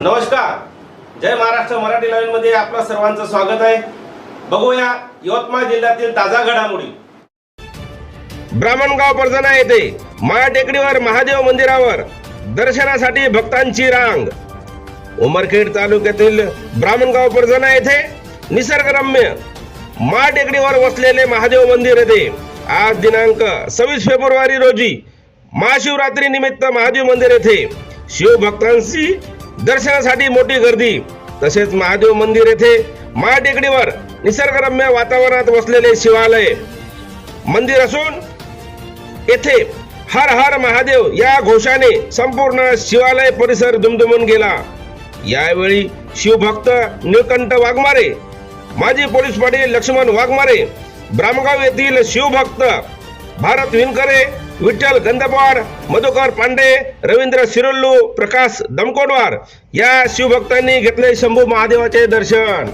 नमस्कार. जय महाराष्ट्र मराठी लाईन मध्ये आपलं सर्वांचं स्वागत आहे. बघूया यवतमाळ जिल्ह्यातील ताजा घडामोडी. ब्राह्मणगाव परजना येथे माया टेकडीवर महादेव मंदिरावर दर्शनासाठी भक्तांची रांग. उमरखेड तालुक्यातील ब्राह्मणगाव परजना येथे निसर्गरम्य मा टेकडीवर वसलेले महादेव मंदिर येथे आज दिनांक सव्वीस फेब्रुवारी रोजी महाशिवरात्री निमित्त महादेव मंदिर येथे शिवभक्तांची दर्शनासाठी मोठी गर्दी. तसेच महादेव मंदिर येथे मा टेकडीवर निसर्गरम्य वातावरणात वसलेले शिवालय. मंदिर असून येथे हर हर महादेव या घोषाने संपूर्ण शिवालय परिसर दुमदुमून गेला. यावेळी शिवभक्त निळकंठ वाघमारे माजी पोलीस पाटील लक्ष्मण वाघमारे ब्रामगाव येथील शिवभक्त भारत विनकरे विठ्ठल गंधपवार मधुकर पांडे रवींद्र सिरोल्लू प्रकाश दमकोडवार या शिवभक्तांनी घेतले शंभू महादेवाचे दर्शन.